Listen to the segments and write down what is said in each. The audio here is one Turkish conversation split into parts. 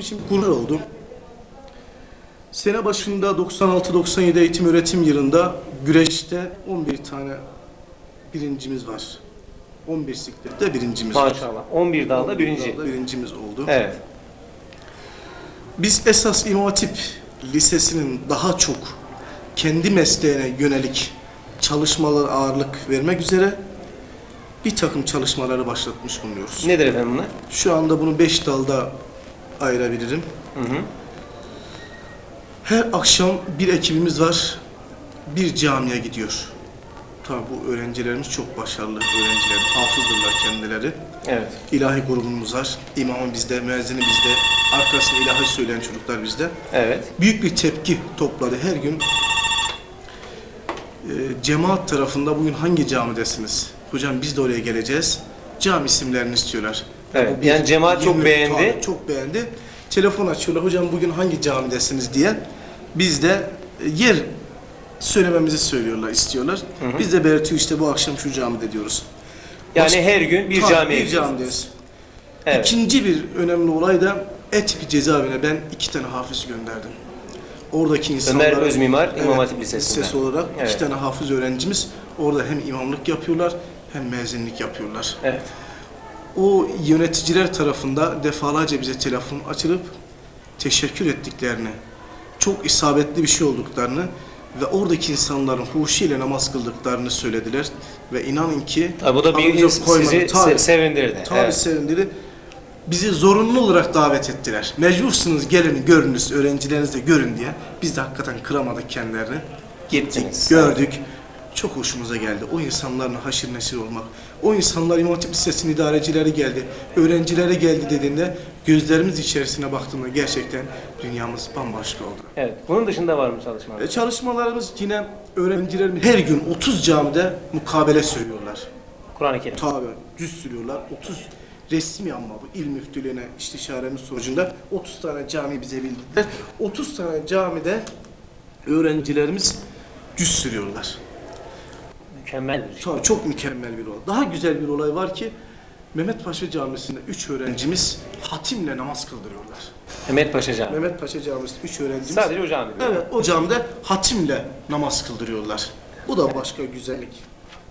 için gurur oldum. Sene başında 96-97 eğitim öğretim yılında güreşte 11 tane birincimiz var. 11 siklette birincimiz var. Maşallah. 11 dalda birinci. Dalda birincimiz oldu. Evet. Biz esas İmam Hatip Lisesi'nin daha çok kendi mesleğine yönelik çalışmalara ağırlık vermek üzere bir takım çalışmaları başlatmış bulunuyoruz. Nedir efendim bunlar? Şu anda bunu 5 dalda ayırabilirim. Hı hı. Her akşam bir ekibimiz var. Bir camiye gidiyor. Tabi bu öğrencilerimiz çok başarılı öğrenciler. Hafızdırlar kendileri. Evet. İlahi grubumuz var. İmamı bizde, müezzini bizde. Arkasında ilahi söyleyen çocuklar bizde. Evet. Büyük bir tepki topladı. Her gün e, cemaat tarafında bugün hangi camidesiniz? Hocam biz de oraya geleceğiz. Cami isimlerini istiyorlar. Evet, bir- yani cemaat çok beğendi. Tabii, çok beğendi. Telefon açıyorlar. Hocam bugün hangi camidesiniz diye. Biz de e, yer söylememizi söylüyorlar, istiyorlar. Biz de belirtiyor işte bu akşam şu camide diyoruz. Yani Başka- her gün bir camiye bir camideyiz. Evet. İkinci bir önemli olay da Etip cezaevine ben iki tane hafız gönderdim. Oradaki insanlar Ömer Özmimar, İmam Hatip Lisesi'nden. Lisesi olarak Evet. iki tane hafız öğrencimiz orada hem imamlık yapıyorlar hem müezzinlik yapıyorlar. Evet. O yöneticiler tarafında defalarca bize telefon açılıp teşekkür ettiklerini, çok isabetli bir şey olduklarını ve oradaki insanların huşuyla namaz kıldıklarını söylediler ve inanın ki Tabii bu da bir sizi Tabii. se- sevindirdi. Tabii Evet. sevindirdi. Bizi zorunlu olarak davet ettiler. Mecbursunuz gelin görünüz, öğrencileriniz de görün diye. Biz de hakikaten kıramadık kendilerini. Gittiniz. Gördük. Çok hoşumuza geldi. O insanların haşir neşir olmak. O insanlar İmam Hatip Lisesi'nin idarecileri geldi. Öğrencileri geldi dediğinde gözlerimiz içerisine baktığımda gerçekten dünyamız bambaşka oldu. Evet. Bunun dışında var mı çalışmalar? Ve çalışmalarımız yine öğrencilerimiz her gün 30 camide mukabele sürüyorlar. Kur'an-ı Kerim. Tabi cüz sürüyorlar. 30 resmi ama bu il müftülüğüne istişaremiz sonucunda 30 tane cami bize bildirdiler. 30 tane camide öğrencilerimiz cüz sürüyorlar. Mükemmel bir şey. Tabii çok mükemmel bir olay. Daha güzel bir olay var ki Mehmet Paşa Camisi'nde 3 öğrencimiz hatimle namaz kıldırıyorlar. Mehmet Paşa Camii. Mehmet Paşa Camisi'nde 3 öğrencimiz Sadece o cami. Evet o camide hatimle namaz kıldırıyorlar. Bu da başka güzellik.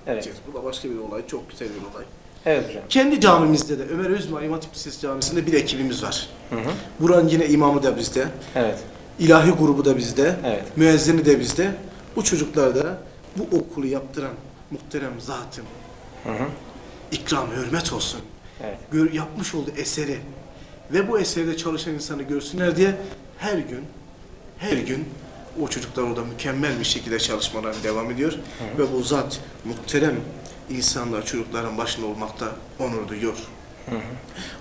Evet. Bu da başka bir olay. Çok güzel bir olay. Evet hocam. Kendi camimizde de Ömer Özmar İmam Hatip Lisesi Camisi'nde bir ekibimiz var. Hı hı. Buranın yine imamı da bizde. Evet. ilahi grubu da bizde. Evet. Müezzini de bizde. Bu çocuklar da bu okulu yaptıran muhterem zatım. Hı hı. ikram, hürmet olsun. Evet. Gör, yapmış olduğu eseri ve bu eserde çalışan insanı görsünler diye her gün her gün o çocuklar orada mükemmel bir şekilde çalışmalarına devam ediyor ve bu zat muhterem insanlar çocukların başında olmakta onur duyuyor.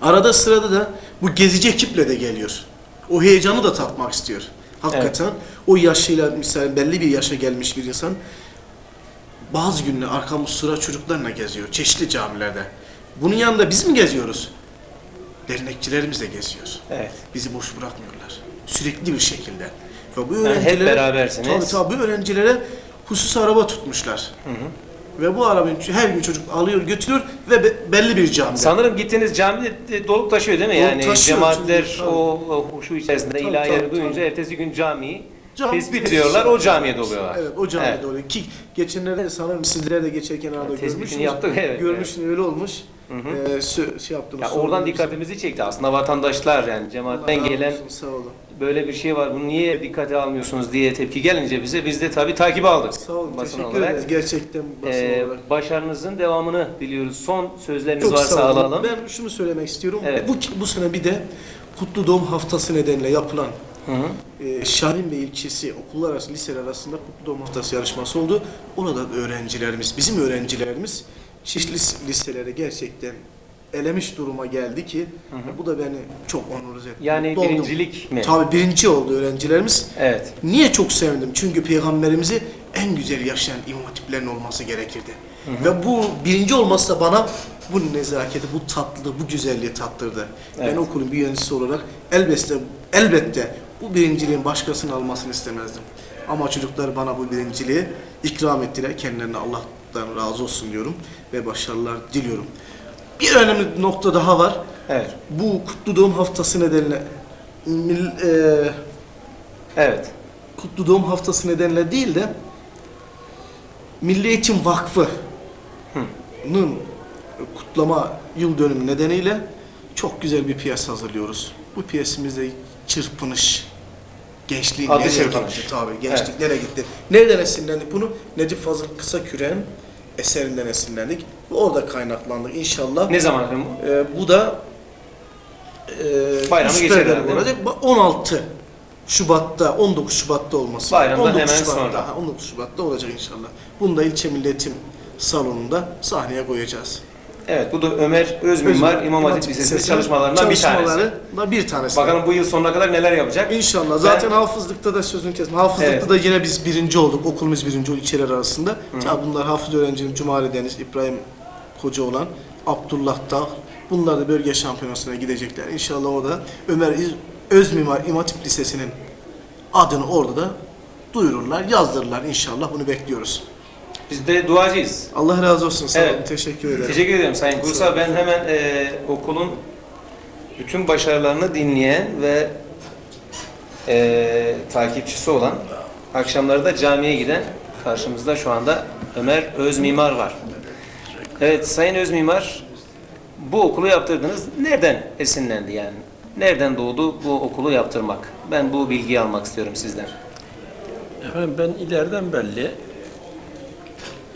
Arada sırada da bu gezici ekiple de geliyor. O heyecanı da tatmak istiyor. Hakikaten o yaşıyla mesela belli bir yaşa gelmiş bir insan bazı günler arkamız sıra çocuklarla geziyor çeşitli camilerde. Bunun yanında biz mi geziyoruz? Dernekçilerimiz de geziyor. Evet. Bizi boş bırakmıyorlar. Sürekli bir şekilde. Ve bu Yani hep öğrencilere berabersiniz. Tabii tabii bu öğrencilere husus araba tutmuşlar. Ve bu arabayı her gün çocuk alıyor götürüyor ve be- belli bir camide. Sanırım gittiğiniz cami de- de dolup taşıyor değil mi? Dolup yani taşıyor cemaatler çünkü, o, o huşu içerisinde Tabii, ilahileri tabii, duyunca tabii. ertesi gün camiyi Cami- tespit ediyorlar, o camiye doluyorlar. Evet o camiye Evet. doluyor. Ki geçenlerde sanırım sizler de geçerken arada görmüşsünüz. yaptık, evet, Görmüşsünüz öyle olmuş. Ee, sö- şey yaptınız. Ya sordunuz oradan dikkatimizi çekti. Aslında vatandaşlar yani cemaatten gelen sağ olun. böyle bir şey var. Bunu niye dikkate almıyorsunuz diye tepki gelince bize biz de tabii takip aldık. Sağ olun. basın Teşekkür olarak. ederiz gerçekten basın Ee, olarak. başarınızın devamını diliyoruz. Son sözleriniz Çok varsa sağ olun. alalım. Ben şunu söylemek istiyorum. Evet. Bu, bu sene bir de Kutlu Doğum Haftası nedeniyle yapılan Hı hı. e, Şahin Bey ilçesi okullar arası liseler arasında Kutlu Doğum Haftası yarışması oldu. Orada da öğrencilerimiz, bizim öğrencilerimiz çeşitli lis- liselere gerçekten elemiş duruma geldi ki bu da beni çok onur etti. Yani Mutlu oldum. birincilik mi? Tabii birinci oldu öğrencilerimiz. Evet. Niye çok sevindim? Çünkü peygamberimizi en güzel yaşayan imam hatiplerin olması gerekirdi. Ve bu birinci olması da bana bu nezaketi, bu tatlı, bu güzelliği tattırdı. Evet. Ben okulun bir yöneticisi olarak elbette, elbette bu birinciliğin başkasının almasını istemezdim. Ama çocuklar bana bu birinciliği ikram ettiler. Kendilerine Allah'tan razı olsun diyorum ve başarılar diliyorum. Bir önemli nokta daha var. Evet. Bu Kutlu Doğum Haftası nedeniyle mil- e, Evet. Kutlu Doğum Haftası nedeniyle değil de Milli Eğitim Vakfı'nın kutlama yıl dönümü nedeniyle çok güzel bir piyasa hazırlıyoruz. Bu piyasimizde çırpınış, gençliğin Adı nereye Çırpınış. gitti tabii, gençlik nereye gitti. Nereden esinlendik bunu? Necip Fazıl Kısaküren eserinden esinlendik. Orada kaynaklandık inşallah. Ne zaman efendim bu? Ee, bu da e, Bayramı üç geçer bedel herhalde, olacak. Bu 16 Şubat'ta, 19 Şubat'ta olması. Bayramdan 19 hemen Şubat'ta, sonra. ha, 19 Şubat'ta olacak inşallah. Bunu da ilçe milletim salonunda sahneye koyacağız. Evet bu da Ömer Özmimar İmam Hatip Lisesi çalışmalarından bir tanesi. Çalışmalarından bir tanesi. Bakalım bu yıl sonuna kadar neler yapacak? İnşallah. Zaten hafızlıkta da sözünü kesme. Hafızlıkta Evet. da yine biz birinci olduk. Okulumuz birinci oldu ilçeler arasında. Tabi bunlar hafız öğrencinin Cumali Deniz, İbrahim Koca olan, Abdullah Dağ. Bunlar da bölge şampiyonasına gidecekler. İnşallah o da Ömer İz- Özmimar İmam Hatip Lisesi'nin adını orada da duyururlar, yazdırırlar inşallah. Bunu bekliyoruz. Biz de duacıyız. Allah razı olsun. Sağ olun. Evet. Teşekkür ederim. Teşekkür ederim Sayın Kursa. Ben hemen e, okulun bütün başarılarını dinleyen ve e, takipçisi olan akşamları da camiye giden karşımızda şu anda Ömer Özmimar var. Evet Sayın Özmimar bu okulu yaptırdınız. Nereden esinlendi yani? Nereden doğdu bu okulu yaptırmak? Ben bu bilgiyi almak istiyorum sizden. Efendim ben ileriden belli,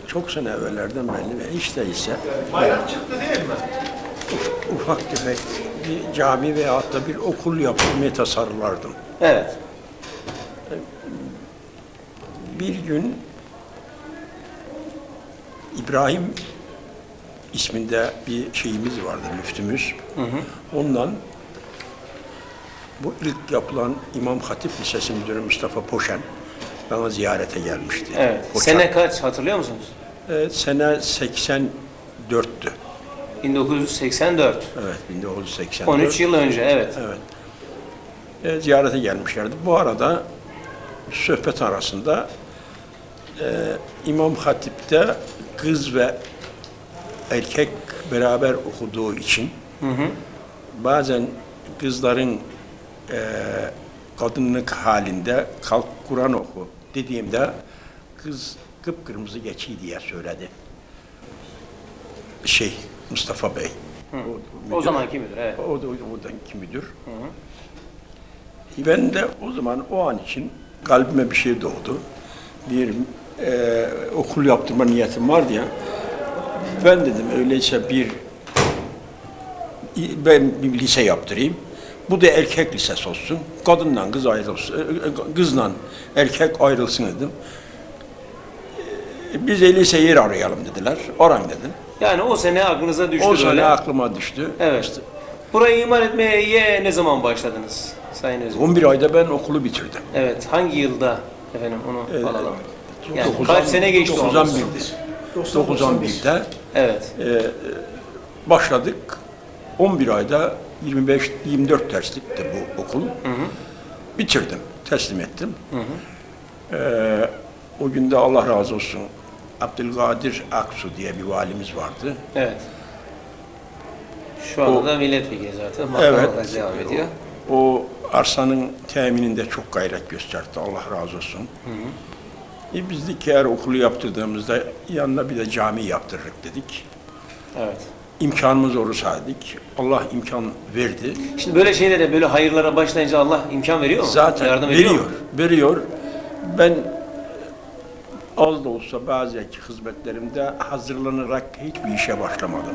çok sene evvellerden belli ve hiç değilse Bayram çıktı değil mi? ufak tefek bir cami veyahut da bir okul yapmayı tasarlardım. Evet. Bir gün İbrahim isminde bir şeyimiz vardı, müftümüz. Ondan bu ilk yapılan İmam Hatip Lisesi Müdürü Mustafa Poşen bana ziyarete gelmişti. Evet. Poçan. Sene kaç hatırlıyor musunuz? Evet, sene 84'tü. 1984. Evet, 1984. 13 yıl önce evet. Evet. E, ziyarete gelmişlerdi. Bu arada sohbet arasında e, İmam Hatip'te kız ve erkek beraber okuduğu için bazen kızların e, kadınlık halinde kalk Kur'an oku dediğimde kız kıpkırmızı geçiyor diye söyledi. Şey Mustafa Bey. O, O müdür. zamanki müdür evet. O da oradan kimidir. Ben de o zaman o an için kalbime bir şey doğdu. Bir e, okul yaptırma niyetim vardı ya. Ben dedim öyleyse bir ben bir lise yaptırayım. Bu da erkek lisesi olsun. Kadınla kız ayrılsın. e, Kızla erkek ayrılsın dedim. E, Biz lise yer arayalım dediler. Oran dedim. Yani o sene aklınıza düştü O böyle. sene aklıma düştü. Evet. İşte Burayı imar etmeye ne zaman başladınız Sayın Özgür? 11 ayda ben okulu bitirdim. Evet. Hangi yılda efendim onu Evet. alalım? Yani Dokuzan- kaç sene geçti dokuzan ondan? birdi. 91'de Evet. e, başladık. 11 ayda 25 24 derslikti bu okul. Bitirdim, teslim ettim. E, o günde Allah razı olsun Abdülkadir Aksu diye bir valimiz vardı. Evet. Şu anda O- da milletvekili zaten. Evet. Makamada devam ediyor. O arsanın temininde çok gayret gösterdi. Allah razı olsun. E biz de eğer okulu yaptırdığımızda yanına bir de cami yaptırırık dedik. Evet. İmkanımız olursa dedik. Allah imkan verdi. Şimdi böyle şeylere, böyle hayırlara başlayınca Allah imkan veriyor mu? Zaten Yardım ediyor veriyor. mu? Veriyor. Ben az da olsa bazı hizmetlerimde hazırlanarak hiçbir işe başlamadım.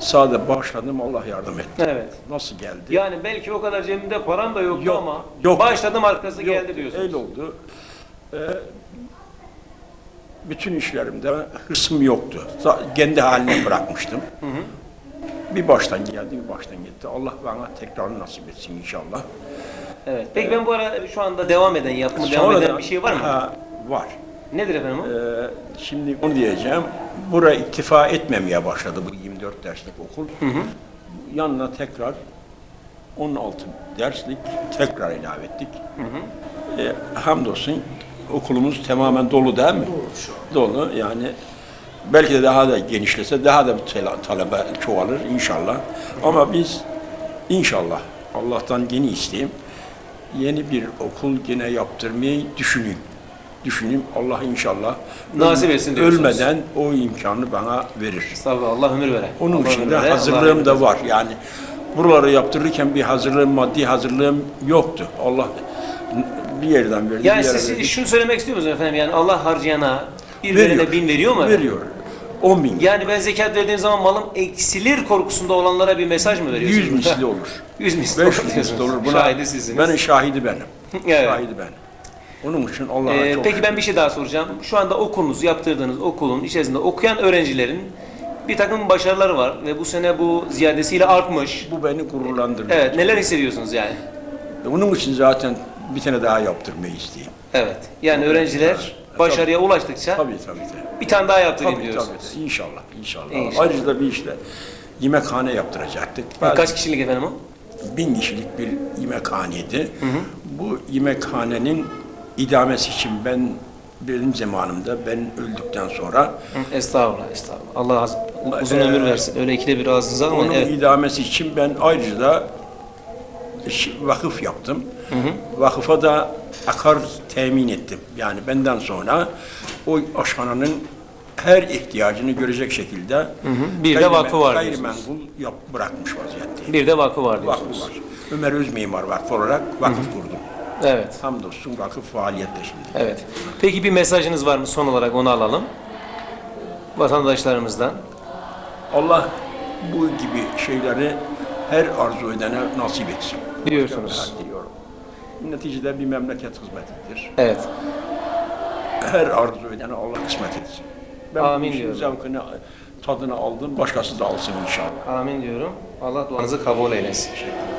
Sadece başladım Allah yardım etti. Evet. Nasıl geldi? Yani belki o kadar cebimde param da yoktu Yok, ama yok. başladım arkası Yok, geldi diyorsunuz. Öyle oldu. Ee, bütün işlerimde hırsım yoktu. Kendi haline bırakmıştım. Bir baştan geldi, bir baştan gitti. Allah bana tekrar nasip etsin inşallah. Evet. Peki ben bu ara şu anda devam eden, yapımı devam eden bir şey var mı? Ha, var. Nedir efendim o? Ee, şimdi onu diyeceğim. Bura iktifa etmemeye başladı bu 24 derslik okul. Yanına tekrar 16 derslik tekrar ilave ettik. Ee, hamdolsun okulumuz tamamen dolu değil mi? Dolu yani belki de daha da genişlese daha da bir talebe çoğalır inşallah. Ama biz inşallah Allah'tan yeni isteyeyim. yeni bir okul yine yaptırmayı düşüneyim. Düşüneyim. Allah inşallah Nasip etsin diyorsunuz. ölmeden o imkanı bana verir. Estağfurullah. Allah ömür vere. Onun Allah için ömür de vere, Allah hazırlığım ömür da versin. var. Yani buraları yaptırırken bir hazırlığım, maddi hazırlığım yoktu. Allah bir yerden verdi, Yani bir siz verdi. şunu söylemek istiyor musunuz efendim? Yani Allah harcayana bir Veriyor. verene bin veriyor mu? Veriyor. 10 bin. Yani ben zekat verdiğim zaman malım eksilir korkusunda olanlara bir mesaj mı veriyorsunuz? 100 misli olur. 100 misli 500 olur misli olur. Buna, Şahidi sizsiniz. Benim şahidi benim. Evet. Şahidi benim. Onun için Allah'a Ee, çok peki ben bir şey daha soracağım. Şu anda okulunuzu yaptırdığınız okulun içerisinde okuyan öğrencilerin bir takım başarıları var ve bu sene bu ziyadesiyle artmış. Bu beni gururlandırdı. Evet, neler hissediyorsunuz yani? Onun için zaten bir tane daha yaptırmayı isteyeyim. Evet. Yani öğrenciler başarıya ulaştıkça Tabii tabii. tabii. bir tane daha yaptırayım Tabii diyorsunuz. tabii. İnşallah. İnşallah. İnşallah. Ayrıca da bir işte yemekhane yaptıracaktık. Kaç kişilik efendim o? bin kişilik bir yemekhaneydi. Bu yemekhanenin idamesi için ben benim zamanımda ben öldükten sonra Hı, Estağfurullah, estağfurullah. Allah az- uzun Ee, ömür versin. Öyle ikide bir ağzınıza ama onun evet. idamesi için ben ayrıca da vakıf yaptım. Vakıfa da akar temin ettim. Yani benden sonra o aşhananın her ihtiyacını görecek şekilde Bir de vakfı var gayrimenkul yap, bırakmış vaziyette. Bir de vakfı var Vakfı diyorsunuz. var. Ömer Özmimar Vakfı olarak vakıf kurdum. Evet, Hamdolsun vakıf faaliyette şimdi. evet. Peki bir mesajınız var mı? Son olarak onu alalım. Vatandaşlarımızdan. Allah bu gibi şeyleri her arzu edene nasip etsin. Biliyorsunuz. Neticede bir memleket hizmetidir. Evet. Her arzu edene Allah kısmet etsin. Ben Amin bu işin diyorum. zevkini, tadını aldım. Başkası da alsın inşallah. Amin diyorum. Allah duanızı kabul eylesin. Teşekkür ederim.